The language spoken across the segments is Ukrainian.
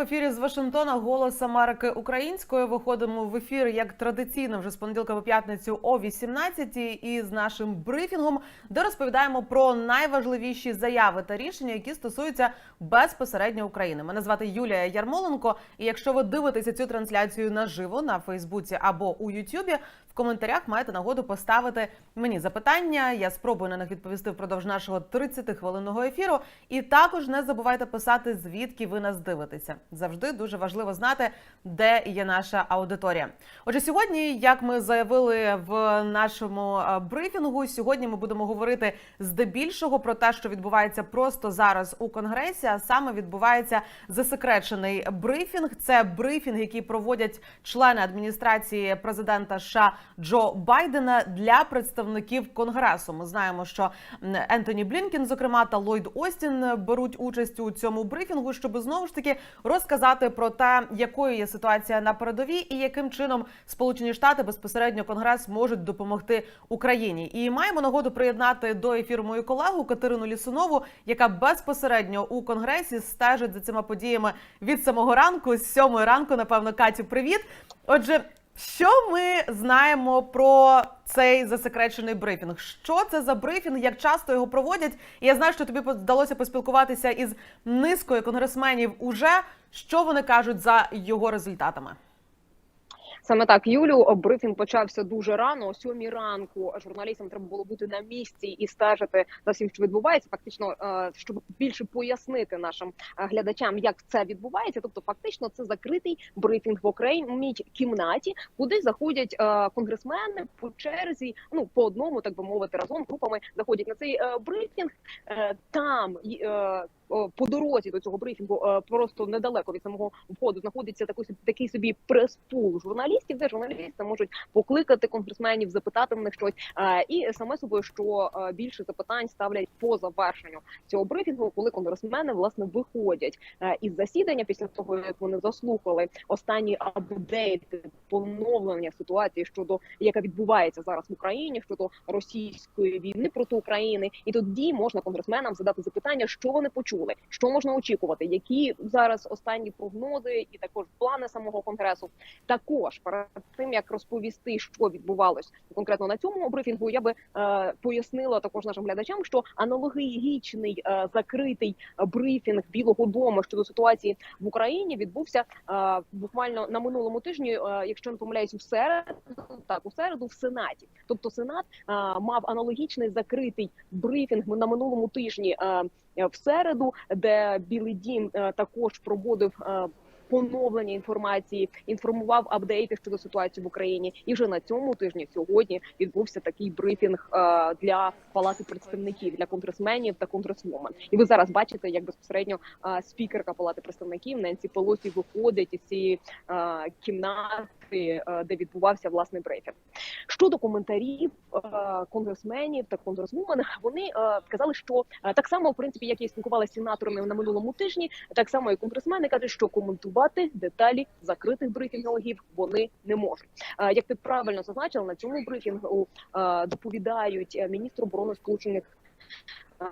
В ефірі з Вашингтона. Голос Америки українською. Виходимо в ефір як традиційно вже з понеділка по п'ятницю о 18-й із нашим брифінгом, де розповідаємо про найважливіші заяви та рішення, які стосуються безпосередньо України. Мене звати Юлія Ярмоленко. І якщо ви дивитеся цю трансляцію наживо на Фейсбуці або у Ютубі, в коментарях маєте нагоду поставити мені запитання. Я спробую на них відповісти впродовж нашого 30-хвилинного ефіру. І також не забувайте писати, звідки ви нас дивитеся. Завжди дуже важливо знати, де є наша аудиторія. Отже, сьогодні, як ми заявили в нашому е, брифінгу, сьогодні ми будемо говорити здебільшого про те, що відбувається просто зараз у конгресі. А саме відбувається засекречений брифінг. Це брифінг, який проводять члени адміністрації президента США Джо Байдена для представників конгресу. Ми знаємо, що Ентоні Блінкен, зокрема, та Ллойд Остін беруть участь у цьому брифінгу, щоб знову ж таки розказати про те, якою є ситуація на передовій і яким чином Сполучені Штати безпосередньо Конгрес можуть допомогти Україні. І маємо нагоду приєднати до ефіру мою колегу Катерину Лісунову, яка безпосередньо у конгресі стежить за цими подіями від самого ранку, з сьомої ранку. Напевно, Катю, привіт. Отже. Що ми знаємо про цей засекречений брифінг? Що це за брифінг? Як часто його проводять? Я знаю, що тобі вдалося поспілкуватися із низкою конгресменів. Уже що вони кажуть за його результатами? Саме так, Юлю, брифінг почався дуже рано. О сьомій ранку журналістам треба було бути на місці і стежити за всім, що відбувається. Фактично, е, щоб більше пояснити нашим е, глядачам, як це відбувається. Тобто, фактично, це закритий брифінг в окремій кімнаті, куди заходять е, конгресмени по черзі. Ну по одному, так би мовити, разом групами заходять на цей брифінг. Там по дорозі до цього брифінгу просто недалеко від самого входу знаходиться такий собі прес-пул журналістів, де журналісти можуть покликати конгресменів, запитати в них щось. І саме собою, що більше запитань ставлять по завершенню цього брифінгу, коли конгресмени власне виходять із засідання після того, як вони заслухали останні апдейти поновлення ситуації щодо яка відбувається зараз в Україні щодо російської війни проти України, і тоді можна конгресменам задати запитання, що вони почули. Що можна очікувати? Які зараз останні прогнози і також плани самого конгресу? Також перед тим як розповісти, що відбувалось конкретно на цьому брифінгу, я би е, пояснила також нашим глядачам, що аналогічний е, закритий брифінг Білого Дому щодо ситуації в Україні відбувся е, буквально на минулому тижні, е, якщо не помиляюсь, у середу, так у середу в сенаті. Тобто Сенат е, мав аналогічний закритий брифінг на минулому тижні. Е, в середу, де Білий Дім е, також проводив е, поновлення інформації, інформував апдейти щодо ситуації в Україні. І вже на цьому тижні сьогодні відбувся такий брифінг е, для палати представників для конгресменів та конгресвумен. І ви зараз бачите, як безпосередньо спікерка палати представників Ненсі Полосі виходить із цієї кімнати. Де відбувався власний брифінг. щодо коментарів конгресменів та конгресвумен, вони казали, що так само в принципі, як і спілкувалися сенаторами на минулому тижні, так само і конгресмени кажуть, що коментувати деталі закритих брифінгів вони не можуть. Як ти правильно зазначила, на цьому брифінгу доповідають міністр оборони сполучених.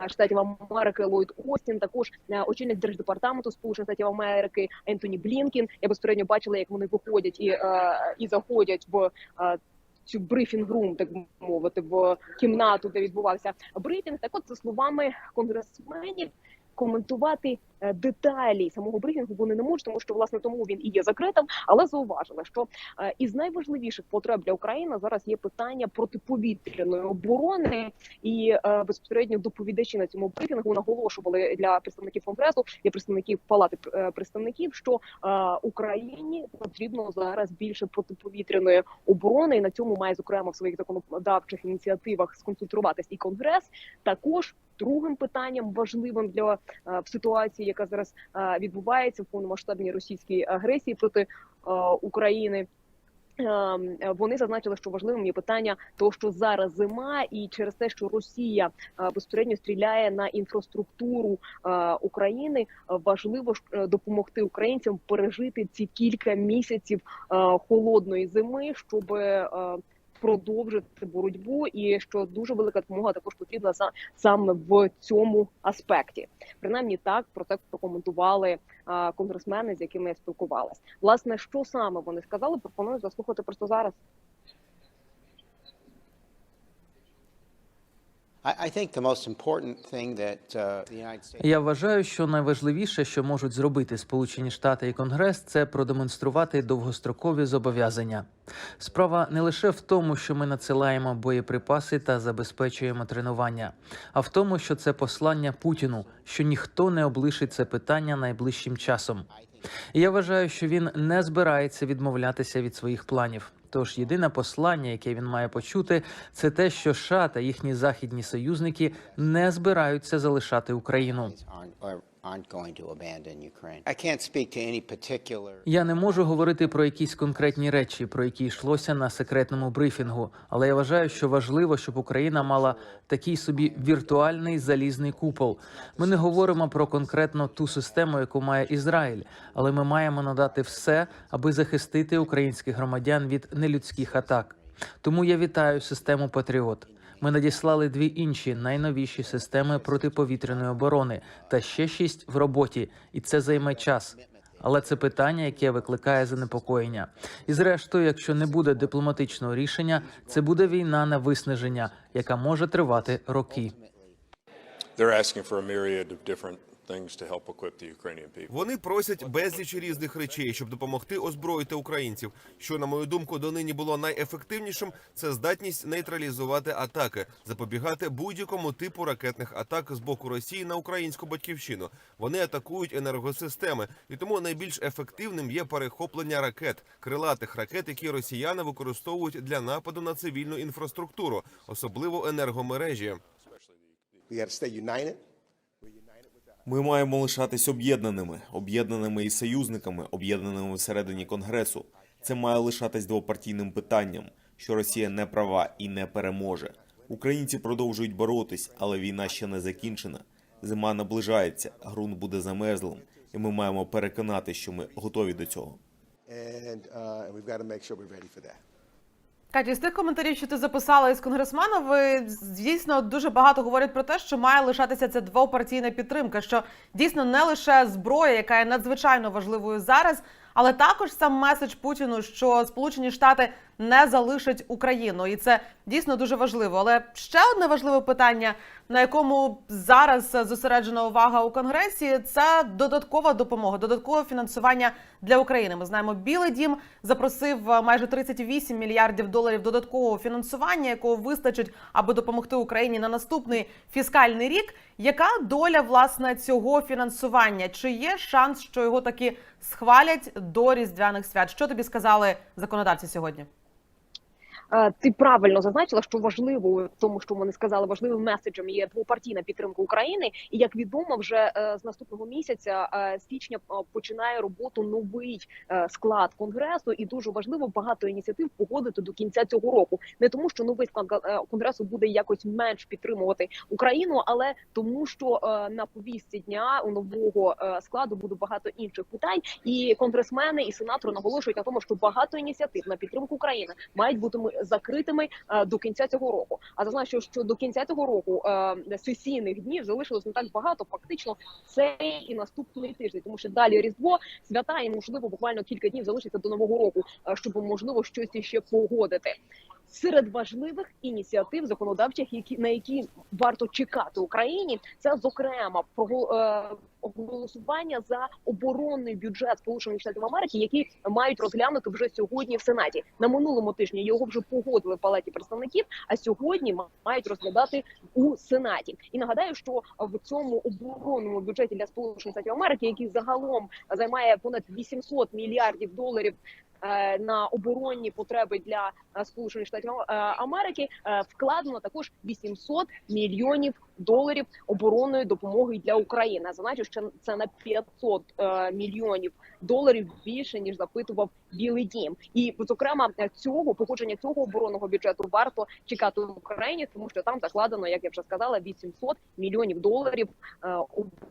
Штатів Америки Ллойд Остін, також очільник держдепартаменту Сполучених Штатів Америки Ентоні Блінкін. Я безпосередньо бачила, як вони виходять і і заходять в цю брифінг-рум, так мовити, в кімнату, де відбувався брифінг. Так, от за словами конгресменів, коментувати деталі самого брифінгу вони не можуть, тому що власне тому він і є закритим. Але зауважили, що із найважливіших потреб для України зараз є питання протиповітряної оборони, і безпосередньо доповідачі на цьому брифінгу наголошували для представників конгресу для представників палати представників, що Україні потрібно зараз більше протиповітряної оборони, і на цьому має зокрема в своїх законодавчих ініціативах сконцентруватись і конгрес також. Другим питанням важливим для в ситуації, яка зараз відбувається в повномасштабній російській агресії проти України. Вони зазначили, що важливим є питання того, що зараз зима, і через те, що Росія безпосередньо стріляє на інфраструктуру України, важливо допомогти українцям пережити ці кілька місяців холодної зими, щоб продовжити боротьбу, і що дуже велика допомога також потрібна саме в цьому аспекті. Принаймні так про це прокоментували конгресмени, з якими я спілкувалась. Власне, що саме вони сказали, пропоную заслухати просто зараз. Я вважаю, що найважливіше, що можуть зробити Сполучені Штати і Конгрес, це продемонструвати довгострокові зобов'язання. Справа не лише в тому, що ми надсилаємо боєприпаси та забезпечуємо тренування, а в тому, що це послання Путіну, що ніхто не облишить це питання найближчим часом. І я вважаю, що він не збирається відмовлятися від своїх планів. Тож єдине послання, яке він має почути, це те, що США та їхні західні союзники не збираються залишати Україну. Я не можу говорити про якісь конкретні речі, про які йшлося на секретному брифінгу, але я вважаю, що важливо, щоб Україна мала такий собі віртуальний залізний купол. Ми не говоримо про конкретно ту систему, яку має Ізраїль, але ми маємо надати все, аби захистити українських громадян від нелюдських атак. Тому я вітаю систему Патріот. Ми надіслали дві інші найновіші системи протиповітряної оборони та ще шість в роботі, і це займе час. Але це питання, яке викликає занепокоєння. І зрештою, якщо не буде дипломатичного рішення, це буде війна на виснаження, яка може тривати роки. They're asking for a myriad of different things to help equip the Ukrainian people. Вони просять безліч різних речей, щоб допомогти озброїти українців. Що на мою думку донині було найефективнішим, це здатність нейтралізувати атаки, запобігати будь-якому типу ракетних атак з боку Росії на українську батьківщину. Вони атакують енергосистеми, і тому найбільш ефективним є перехоплення ракет, крилатих ракет, які росіяни використовують для нападу на цивільну інфраструктуру, особливо енергомережі. We got to stay united. Ми маємо лишатись об'єднаними, об'єднаними із союзниками, об'єднаними всередині конгресу. Це має лишатись двопартійним питанням, що Росія не права і не переможе. Українці продовжують боротись, але війна ще не закінчена. Зима наближається, ґрунт буде замерзлим, і ми маємо переконати, що ми готові до цього. And, uh, we've got to make sure we're ready for that. Катю, з тих коментарів, що ти записала із конгресмена, ви дійсно дуже багато говорять про те, що має лишатися ця двопартійна підтримка, що дійсно не лише зброя, яка є надзвичайно важливою зараз, але також сам меседж Путіну, що Сполучені Штати не залишать Україну, і це дійсно дуже важливо. Але ще одне важливе питання, на якому зараз зосереджена увага у конгресі, це додаткова допомога, додаткове фінансування для України. Ми знаємо, Білий Дім запросив е, майже 38 мільярдів доларів додаткового фінансування, якого вистачить, аби допомогти Україні на наступний фіскальний рік. Яка доля власне цього фінансування? Чи є шанс, що його таки схвалять до різдвяних свят? Що тобі сказали законодавці сьогодні? Ти правильно зазначила, що важливо тому, що вони сказали, важливим меседжем є двопартійна підтримка України. І як відомо, вже е, з наступного місяця е, січня е, починає роботу новий склад конгресу, і дуже важливо багато ініціатив погодити до кінця цього року. Не тому, що новий склад конгресу буде якось менш підтримувати Україну, але тому, що на повістці дня у нового складу буде багато інших питань, і конгресмени і сенатори наголошують на тому, що багато ініціатив на підтримку України мають бути закритими е, до кінця цього року. А зазначу, що до кінця цього року е, сесійних днів залишилось не так багато. Фактично, цей і наступний тиждень, тому що далі різдво свята і можливо буквально кілька днів залишиться до нового року, е, щоб можливо щось іще погодити. Серед важливих ініціатив законодавчих, які на які варто чекати Україні, це зокрема прогол- е, голосування за оборонний бюджет Сполучених Штатів Америки, які мають розглянути вже сьогодні в Сенаті. На минулому тижні його вже погодили в палаті представників, а сьогодні мають розглядати у Сенаті. І нагадаю, що в цьому оборонному бюджеті для Сполучених Штатів Америки, який загалом займає понад 800 мільярдів доларів. Е, На оборонні потреби для е, Сполучених Штатів е, Америки вкладено також 800 мільйонів доларів оборонної допомоги для України. Зазначу, що це на 500 е, мільйонів доларів більше ніж запитував Білий Дім. І зокрема цього походження цього оборонного бюджету варто чекати в Україні, тому що там закладено, як я вже сказала, 800 мільйонів доларів е,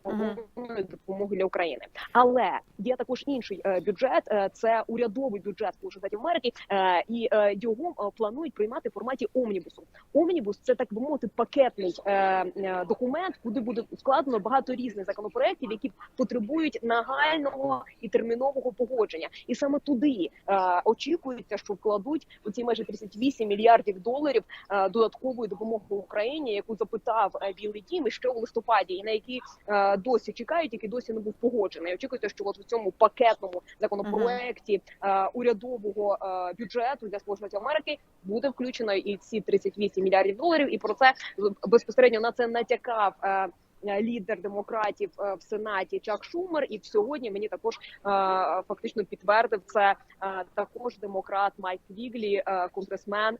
оборонної допомоги для України. Але є також інший е, бюджет. е, Це урядовий бюджет Сполучених Штатів Америки, і його планують приймати в форматі омнібусу. Омнібус це так би мовити пакетний документ, куди буде складено багато різних законопроєктів, які потребують нагального і термінового погодження. І саме туди е, очікується, що вкладуть у ці майже 38 мільярдів доларів е, додаткової допомоги Україні, яку запитав е, Білий Дім і ще у листопаді, і на які досі чекають, який досі не був погоджений. Очікується, що от у цьому пакетному законопроекті урядового бюджету для Сполучених Америки буде включено і ці 38 мільярдів доларів. І про це безпосередньо на це натякав. Е, Лідер демократів е, в сенаті Чак Шумер, і сьогодні мені також е, фактично підтвердив це також демократ Майк Віглі, конгресмен,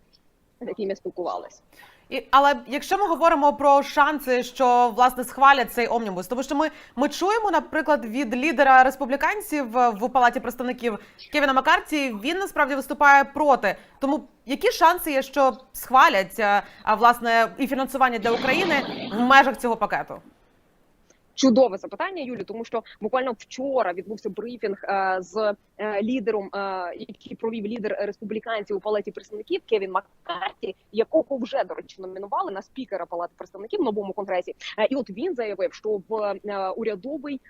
з яким я спілкувалась. І, але якщо ми говоримо про шанси, що власне схвалять цей омнібус, тому що ми, ми чуємо, наприклад, від лідера республіканців е, в палаті представників Кевіна Маккарті, він насправді виступає проти. Тому які шанси є, що схвалять е, а, власне і фінансування для України в межах цього пакету? Чудове запитання, Юлі, тому що буквально вчора відбувся брифінг е, з е, лідером, е, який провів лідер республіканців у палаті представників Кевін Маккарті, якого вже до речі номінували на спікера палати представників в новому конгресі. І от він заявив, що в урядовий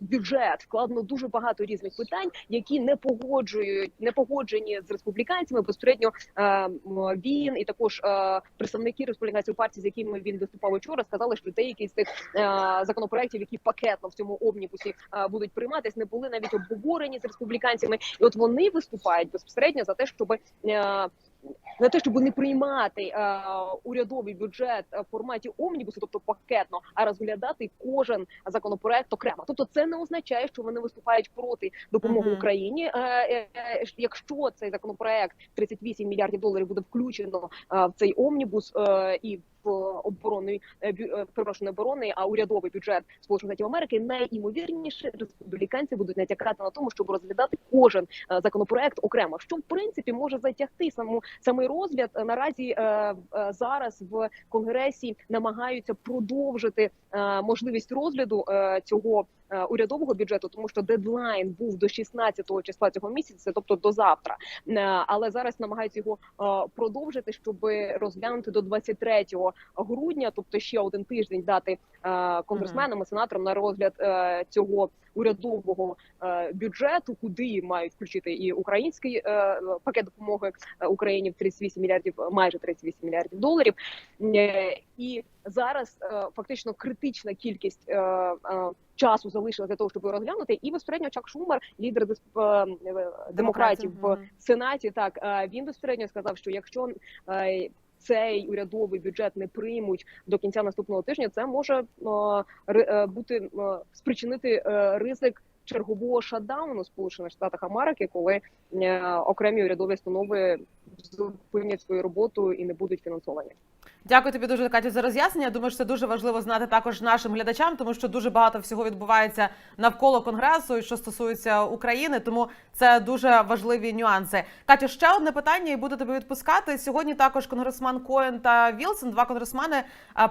бюджет вкладено дуже багато різних питань, які не погоджують, не погоджені з республіканцями. Безпосередньо е, він і також е, представники республіканців партії, з якими він виступав учора, сказали, що деякі з тих е, законопроєктів, які пакетно в цьому омнібусі е, будуть прийматись, не були навіть обговорені з республіканцями. І от вони виступають безпосередньо за те, щоб на те, щоб не приймати е, урядовий бюджет в форматі омнібусу, тобто пакетно, а розглядати кожен законопроект окремо. Тобто, це не означає, що вони виступають проти допомоги Мгм. Україні. Е, е, е, якщо цей законопроект 38 мільярдів доларів буде включено е, в цей омнібус е, і в оборонний оборони е, не оборонний, а урядовий бюджет Сполучених Штатів Америки, найімовірніше республіканці будуть натякати на тому, щоб розглядати кожен е, законопроект окремо, що в принципі може затягти саму самий розгляд. Е, Наразі е, е, зараз в конгресі намагаються продовжити е, можливість розгляду е, цього. Е, Урядового бюджету, тому що дедлайн був до 16 числа цього місяця, тобто до завтра. Е, Але зараз намагаються його е, продовжити, щоб розглянути до 23 грудня, тобто ще один тиждень дати конгресменам і сенаторам на розгляд цього урядового е, бюджету, куди мають включити і український е, пакет допомоги е, Україні в 38 мільярдів, майже 38 мільярдів доларів. І зараз фактично критична кількість часу залишилася для того, щоб розглянути. І безпосередньо Чак Шумер, лідер демократів в Сенаті, так він безпосередньо сказав, що якщо цей урядовий бюджет не приймуть до кінця наступного тижня, це може е, е, бути е, спричинити ризик чергового шатдауну Сполучених Штатах Америки, коли окремі урядові установи зупинять свою роботу і не будуть фінансовані. Дякую тобі дуже, Катю, за роз'яснення. Думаю, що це дуже важливо знати також нашим глядачам, тому що дуже багато всього відбувається навколо конгресу, і що стосується України. Тому це дуже важливі нюанси. Катю, ще одне питання, і буду тебе відпускати. Сьогодні також конгресмен Коен та Вілсон, два конгресмени,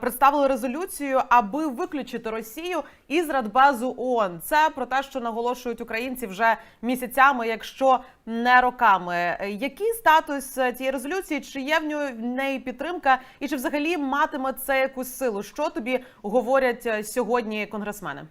представили резолюцію, аби виключити Росію із Радбезу ООН. Це про те, що наголошують українці вже місяцями, якщо не роками. Е, Який статус е, цієї резолюції? Чи є в неї підтримка, і чи взагалі матиме це якусь силу? Що тобі говорять е, сьогодні конгресмени?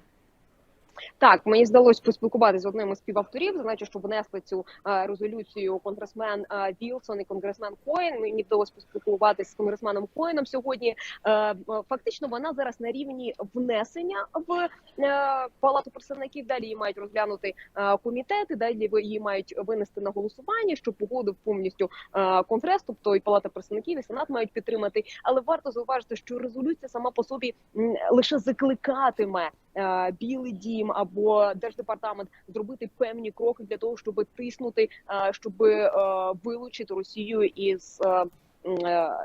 Так, мені здалося поспілкуватися з одним із співавторів, значить, що внесли цю е, резолюцію конгресмен е, Вілсон і конгресмен Коен. Мені вдалося поспілкуватися з конгресменом Коеном сьогодні. Е, фактично, вона зараз на рівні внесення в палату представників. Далі її мають розглянути комітети. Далі її мають винести на голосування, що погодив повністю конгрес, тобто і палата представників, і сенат мають підтримати. Але варто зауважити, що резолюція сама по собі лише закликатиме Білий Дім або держдепартамент зробити певні кроки для того, щоб тиснути, е, щоб е, вилучити Росію із е,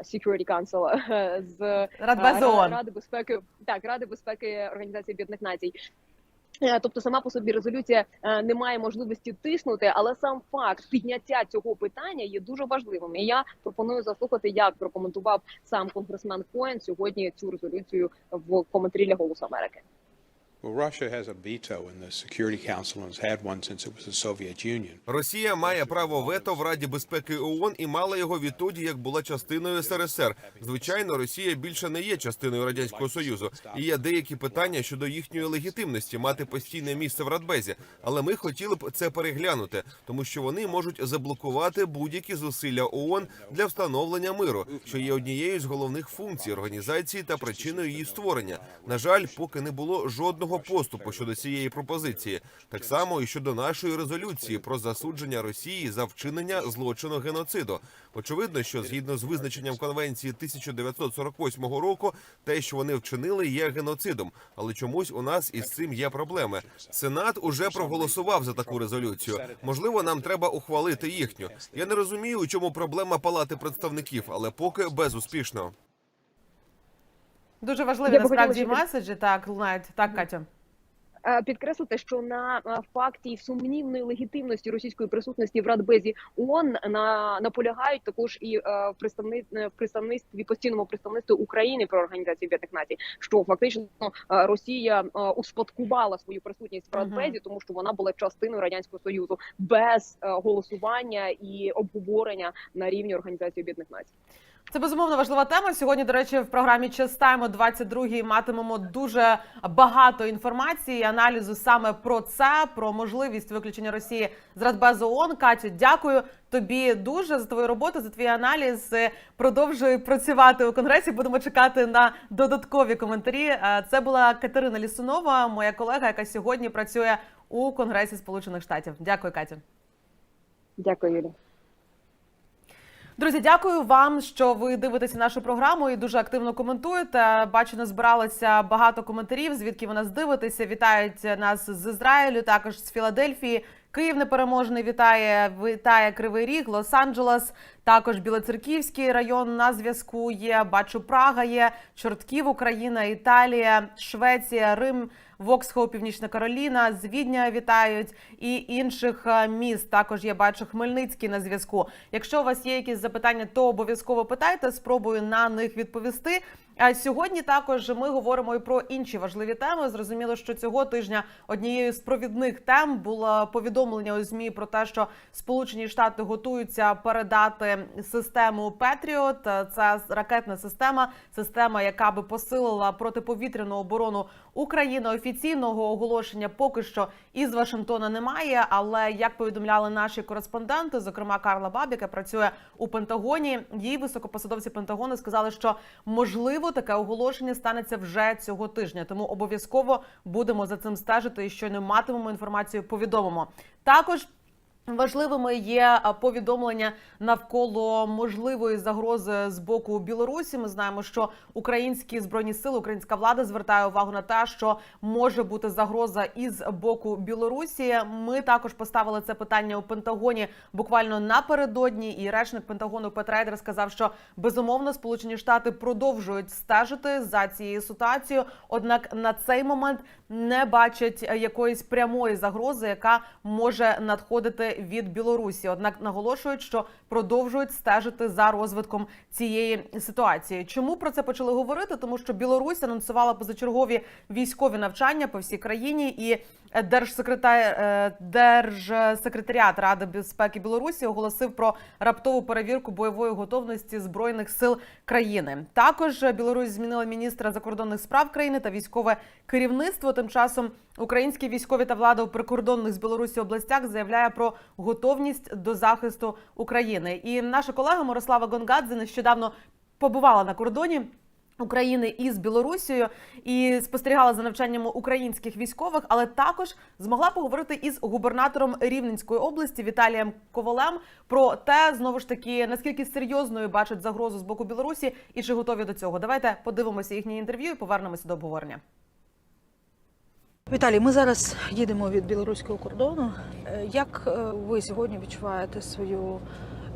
Security Council, з Радбез Ради безпеки так Ради безпеки Організації Об'єднаних Націй. Тобто сама по собі резолюція не має можливості тиснути, але сам факт підняття цього питання є дуже важливим. І я пропоную заслухати, як прокоментував сам конгресмен Коен сьогодні цю резолюцію в коментарі для Голосу Америки. Well, Russia has a veto in the Security Council and has had one since it was the Soviet Union. Росія має право вето в Раді безпеки ООН і мала його відтоді, як була частиною СРСР. Звичайно, Росія більше не є частиною радянського союзу. І є деякі питання щодо їхньої легітимності мати постійне місце в Радбезі. Але ми хотіли б це переглянути, тому що вони можуть заблокувати будь-які зусилля ООН для встановлення миру, що є однією з головних функцій організації та причиною її створення. На жаль, поки не було жодного поступу щодо цієї пропозиції. Так само і щодо нашої резолюції про засудження Росії за вчинення злочину геноциду. Очевидно, що згідно з визначенням конвенції 1948 року, те, що вони вчинили, є геноцидом. Але чомусь у нас із цим є проблеми. Сенат уже проголосував за таку резолюцію. Можливо, нам треба ухвалити їхню. Я не розумію, у чому проблема палати представників, але поки безуспішно. Дуже важливі Я хотіла насправді ще- меседжі. Так лунають. Так, Катю. Е, підкреслити, що на е, факті сумнівної легітимності російської присутності в Радбезі ООН на наполягають також і е, в представни, е, в представництві постійному представництві України про організацію Об'єднаних Націй, що фактично Росія успадкувала свою присутність в. Радбезі, тому що вона була частиною радянського союзу без голосування і обговорення на рівні організації Об'єднаних Націй. Це безумовно важлива тема. Сьогодні, до речі, в програмі Частаємо 22 матимемо дуже багато інформації, аналізу саме про це, про можливість виключення Росії з Радбезу ООН. Катю, дякую тобі дуже за твою роботу, за твій аналіз. Е, Продовжуй працювати у конгресі. Будемо чекати на додаткові коментарі. Е, Це була Катерина Лісунова, моя колега, яка сьогодні працює у Конгресі Сполучених Штатів. Дякую, Катю. Дякую, Юлія. Друзі, дякую вам, що ви дивитеся нашу програму і дуже активно коментуєте. Бачу, назбиралося багато коментарів. Звідки ви нас дивитеся? Вітають нас з Ізраїлю, також з Філадельфії. Київ непереможний вітає. Вітає Кривий Ріг, Лос-Анджелес, також Білоцерківський район на зв'язку є. Бачу, Прага є, Чортків, Україна, Італія, Швеція, Рим. Воксхоу, Північна Кароліна, з Відня вітають і інших е, міст. Також я бачу Хмельницький на зв'язку. Якщо у вас є якісь запитання, то обов'язково питайте. Спробую на них відповісти. А сьогодні також ми говоримо і про інші важливі теми. Зрозуміло, що цього тижня однією з провідних тем було повідомлення у змі про те, що Сполучені Штати готуються передати систему Петріот. Це ракетна система, система, яка би посилила протиповітряну оборону України. Офіційного оголошення поки що із Вашингтона немає. Але як повідомляли наші кореспонденти, зокрема Карла Баб, яка працює у Пентагоні, її високопосадовці Пентагону сказали, що можливо таке оголошення станеться вже цього тижня. Тому обов'язково будемо за цим стежити. І щойно матимемо інформацію, повідомимо також. Важливими є повідомлення навколо можливої загрози з боку Білорусі. Ми знаємо, що українські збройні сили, українська влада звертає увагу на те, що може бути загроза із боку Білорусі. Ми також поставили це питання у Пентагоні буквально напередодні. І речник Пентагону Пет Рейдер сказав, що безумовно Сполучені Штати продовжують стежити за цією ситуацією. Однак на цей момент не бачать е, якоїсь прямої загрози, яка може надходити від Білорусі. Однак наголошують, що продовжують стежити за розвитком цієї ситуації. Чому про це почали говорити? Тому що Білорусь анонсувала позачергові військові навчання по всій країні і. Держсекретар е, Держсекретаріат Ради безпеки Білорусі оголосив про раптову перевірку бойової готовності збройних сил країни. Також Білорусь змінила міністра закордонних справ країни та військове керівництво. Тим часом українські військові та влада у прикордонних з Білорусі областях заявляє про готовність до захисту України. І наша колега Мирослава Гонгадзе нещодавно побувала на кордоні. України із Білорусією і спостерігала за навчанням українських військових, але також змогла поговорити із губернатором Рівненської області Віталієм Ковалем про те, знову ж таки наскільки серйозною бачать загрозу з боку Білорусі і чи готові до цього. Давайте подивимося їхнє інтерв'ю і повернемося до обговорення. Віталій, ми зараз їдемо від білоруського кордону. Е, Як е, ви сьогодні відчуваєте свою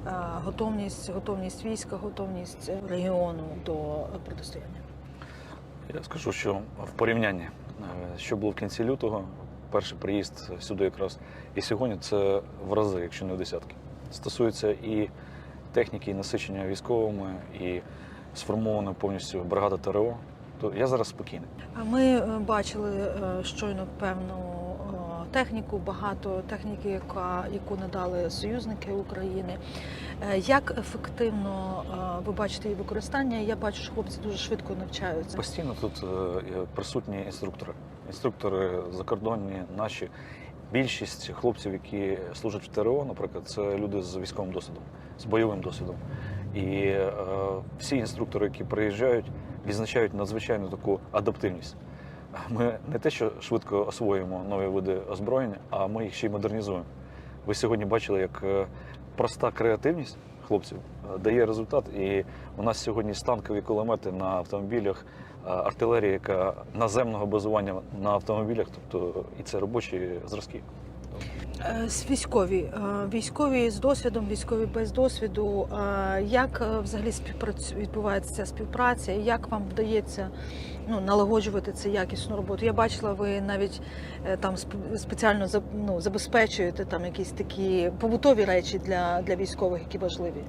е, готовність, готовність війська, готовність регіону до протистояння? Я скажу, що в порівнянні, що було в кінці лютого, перший приїзд сюди якраз і сьогодні це в рази, якщо не в десятки. Стосується і техніки, і насичення військовими, і сформована повністю бригада ТРО, Тобто я зараз спокійний. А Ми е, бачили е, щойно певну техніку, багато техніки, яка яку надали союзники України. Е, Як ефективно ви бачите її використання? Я бачу, що хлопці дуже швидко навчаються. Постійно тут присутні інструктори. Інструктори закордонні, наші. Більшість хлопців, які служать в ТРО, наприклад, це люди з військовим досвідом, з бойовим досвідом. І е, всі інструктори, які приїжджають, відзначають надзвичайну таку адаптивність. Ми не те, що швидко освоюємо нові види озброєння, а ми їх ще й модернізуємо. Ви сьогодні бачили, як е, проста креативність хлопців е, дає результат. І у нас сьогодні станкові кулемети на автомобілях, е, артилерія, яка наземного базування на автомобілях, тобто і це робочі зразки. Е, військові, е, військові з досвідом, військові без досвіду. Е, Як взагалі співпрацю відбувається ця співпраця? Як вам вдається ну, налагоджувати це якісну роботу? Я бачила, ви навіть там сп- спеціально ну, забезпечуєте там якісь такі побутові речі для, для військових, які важливі.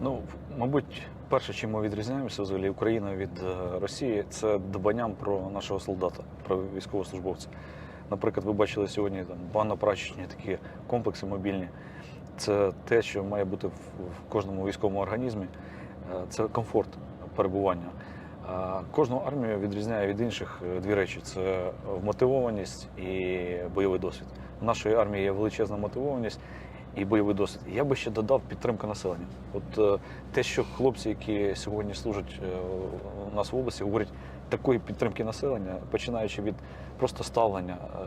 Ну, мабуть, перше, чим ми відрізняємося взагалі Україна від Росії, це дбанням про нашого солдата, про військовослужбовця. Наприклад, ви бачили сьогодні там банно-прачечні такі комплекси мобільні. Це те, що має бути в, кожному військовому організмі. Е, Це комфорт перебування. Кожну армію відрізняє від інших е, дві речі: це вмотивованість і бойовий досвід. У нашої армії є величезна мотивованість і бойовий досвід. Я би ще додав підтримка населення. От е, те, що хлопці, які сьогодні служать е, у нас в області, говорять такої підтримки населення, починаючи від просто ставлення, е,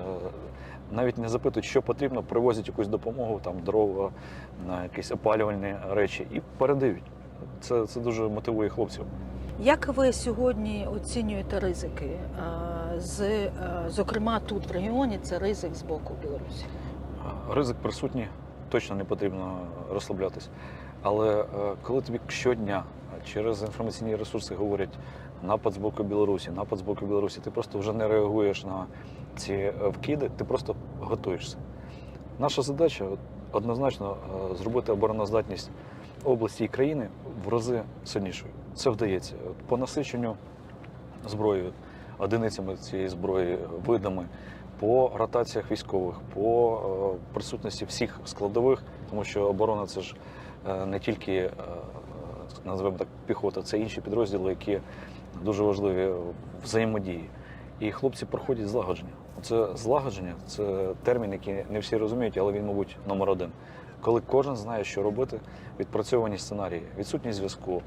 навіть не запитують, що потрібно, привозять якусь допомогу, там дрова, якісь опалювальні речі і передають. Це, це дуже мотивує хлопців. Як ви сьогодні оцінюєте ризики? Е, З, е, зокрема, тут в регіоні це ризик з боку Білорусі. Ризик присутній, точно не потрібно розслаблятись. Але коли тобі щодня через інформаційні ресурси говорять напад з боку Білорусі, напад з боку Білорусі, ти просто вже не реагуєш на ці е, вкиди, ти просто готуєшся. Наша задача однозначно е, зробити обороноздатність області і країни в рази сильнішою. Це вдається. По насиченню зброєю, одиницями цієї зброї, видами, по ротаціях військових, по е, присутності всіх складових, тому що оборона це ж е, не тільки е, називаємо так піхота, це інші підрозділи, які дуже важливі взаємодії. І хлопці проходять злагодження. Це злагодження це термін, який не всі розуміють, але він, мабуть, номер один. Коли кожен знає, що робити, відпрацьовані сценарії, відсутність зв'язку,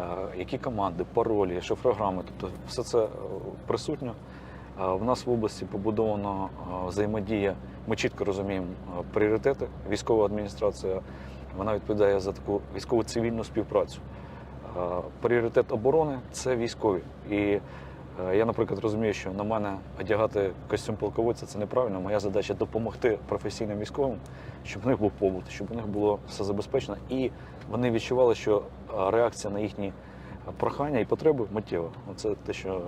е, які команди, паролі, шифрограми, тобто все це е, присутньо. В нас в області побудовано е, взаємодія. Ми чітко розуміємо пріоритети. Військова адміністрація вона відповідає за таку військово цивільну співпрацю. Е, Пріоритет оборони це військові. І е, я, наприклад, розумію, що на мене одягати костюм полководця це неправильно. Моя задача допомогти професійним військовим, щоб в них був побут, щоб у них було все забезпечено, і вони відчували, що е, реакція на їхні прохання і потреби миттєва. Це те, що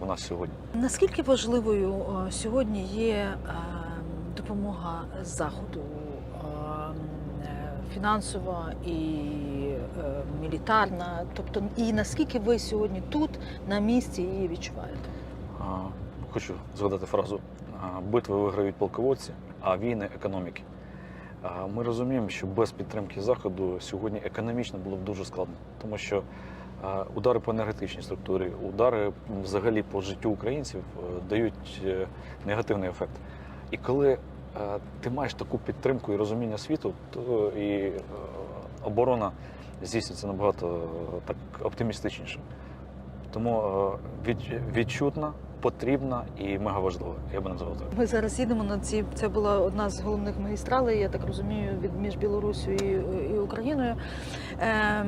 в нас сьогодні. Наскільки важливою сьогодні є допомога заходу, фінансова і е, мілітарна? Тобто, і наскільки ви сьогодні тут на місці її відчуваєте? Хочу згадати фразу: битви виграють полководці, а війни економіки. Ми розуміємо, що без підтримки заходу сьогодні економічно було б дуже складно, тому що удари по енергетичній структурі, удари взагалі по життю українців е, дають е, негативний ефект. І коли ти маєш таку підтримку і розуміння світу, то і е, оборона здійснюється набагато е, так оптимістичніше. Тому е, від, відчутна, потрібна і мега важлива. Я би назвав так. Ми зараз їдемо на ці. Це була одна з головних магістралей, я так розумію, від між Білорусю і, і Україною. Е,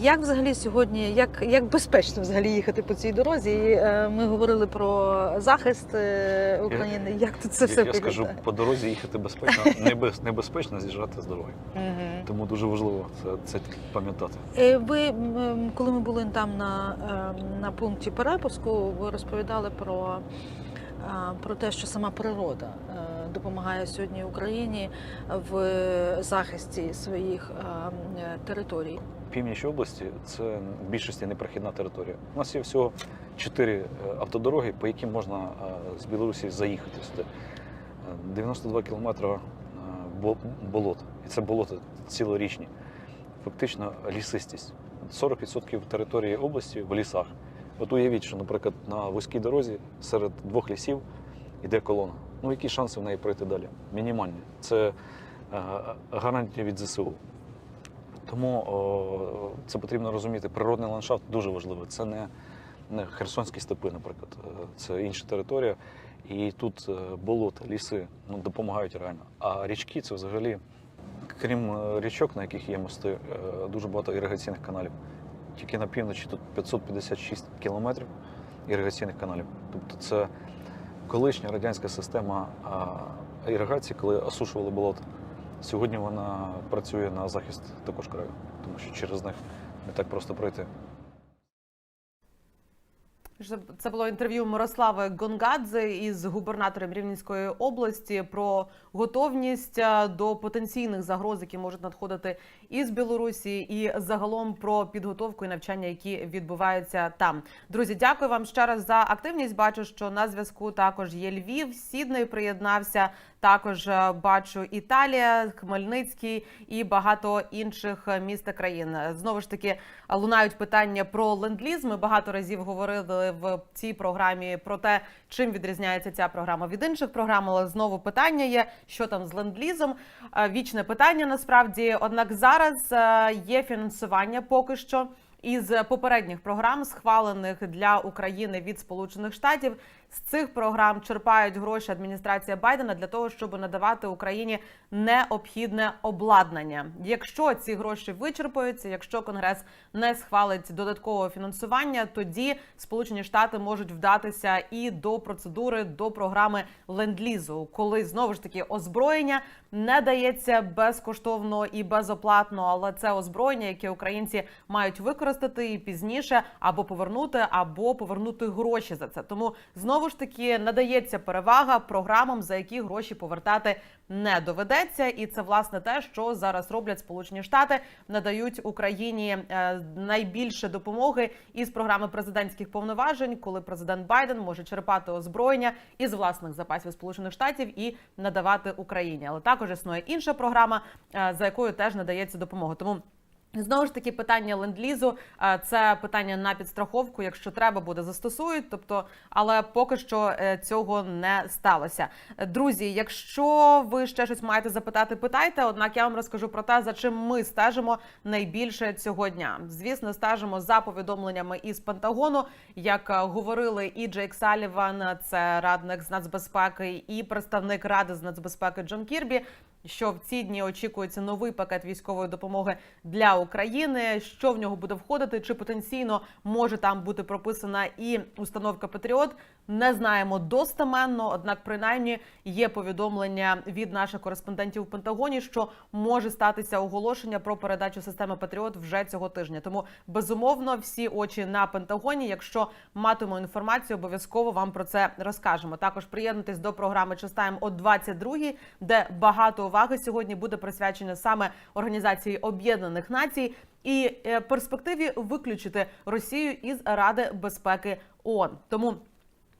як взагалі сьогодні, як, як безпечно взагалі їхати по цій дорозі? І, е, ми говорили про захист е, України. Як тут це Як все я скажу, по дорозі їхати безпечно, небез, небезпечно з'їжджати з дороги. Тому дуже важливо це, це пам'ятати. Е, Ви, коли ми були там на, е, на пункті перепуску, ви розповідали про, е, про те, що сама природа е, допомагає сьогодні Україні в захисті своїх е, територій. Північ області це в більшості непрохідна територія. У нас є всього чотири автодороги, по яким можна з Білорусі заїхати сюди. Е, 92 кілометри болот. І це болота цілорічні. Фактично лісистість. 40% території області в лісах. От уявіть, що, наприклад, на вузькій дорозі серед двох лісів йде колона. Ну, які шанси в неї пройти далі? Мінімальні. Це е, гарантія від ЗСУ. Тому це потрібно розуміти. Природний ландшафт дуже важливий. Це не, не Херсонські степи, наприклад, Е, це інша територія. І тут е, болота, ліси ну, допомагають реально. А річки це взагалі, крім річок, на яких є мости, дуже багато іригаційних каналів. Тільки на півночі тут 556 кілометрів іригаційних каналів. Тобто це колишня радянська система іригації, коли осушували болото. Сьогодні вона працює на захист також краю, тому що через них не так просто пройти. Це- було інтерв'ю Мирослави Гонгадзе із губернатором Рівненської області про готовність е, до потенційних загроз, які можуть надходити із Білорусі, і загалом про підготовку і навчання, які відбуваються там. Друзі, дякую вам ще раз за активність. Бачу, що на зв'язку також є Львів, Сідний приєднався. Також е, бачу Італія, Хмельницький і багато інших е, міст та країн. Знову ж таки лунають питання про ленд-ліз. Ми багато разів говорили в цій програмі про те, чим відрізняється ця програма від інших програм. Але знову питання є, що там з ленд-лізом. Е, Вічне питання насправді. Однак зараз є фінансування поки що. Із попередніх програм, схвалених для України від Сполучених Штатів, з цих програм черпають гроші адміністрація Байдена для того, щоб надавати Україні необхідне обладнання. Якщо ці гроші вичерпаються, якщо Конгрес не схвалить додаткового фінансування, тоді Сполучені Штати можуть вдатися і до процедури до програми ленд-лізу, коли знову ж таки озброєння не дається безкоштовно і безоплатно, але це озброєння, яке українці мають використати і пізніше або повернути, або повернути гроші за це. Тому знову ж таки надається перевага програмам, за які гроші повертати не доведеться, і це власне те, що зараз роблять Сполучені Штати, надають Україні е, найбільше допомоги із програми президентських повноважень, коли президент Байден може черпати озброєння із власних запасів Сполучених Штатів і надавати Україні. Але також існує інша програма, е, за якою теж надається допомога. Тому. Знову ж таки, питання ленд-лізу це питання на підстраховку. Якщо треба буде, застосують. Тобто, але поки що е, цього не сталося. Друзі, якщо ви ще щось маєте запитати, питайте. Однак я вам розкажу про те, за чим ми стежимо найбільше цього дня. Звісно, стежимо за повідомленнями із Пентагону, як е, говорили і Джейк Саліван, це радник з нацбезпеки, і представник ради з нацбезпеки Джон Кірбі що в ці дні очікується новий пакет військової допомоги для України. Що в нього буде входити? Чи потенційно може там бути прописана і установка Патріот? Не знаємо достеменно, однак, принаймні, є повідомлення від наших кореспондентів в Пентагоні, що може статися оголошення про передачу системи Патріот вже цього тижня. Тому безумовно всі очі на Пентагоні. Якщо матимемо інформацію, обов'язково вам про це розкажемо. Також приєднуйтесь до програми Чистаєм о 22-й, де багато уваги сьогодні буде присвячено саме Організації Об'єднаних Націй і е, перспективі виключити Росію із Ради безпеки ООН. Тому.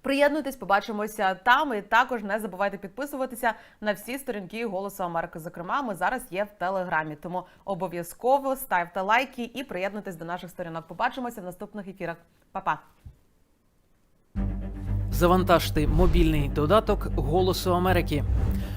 Приєднуйтесь, побачимося там. І також не забувайте підписуватися на всі сторінки Голосу Америки. Зокрема, ми зараз є в Телеграмі. Тому обов'язково ставте лайки і приєднуйтесь до наших сторінок. Побачимося в наступних ефірах. Па-па! Завантажте мобільний додаток Голосу Америки.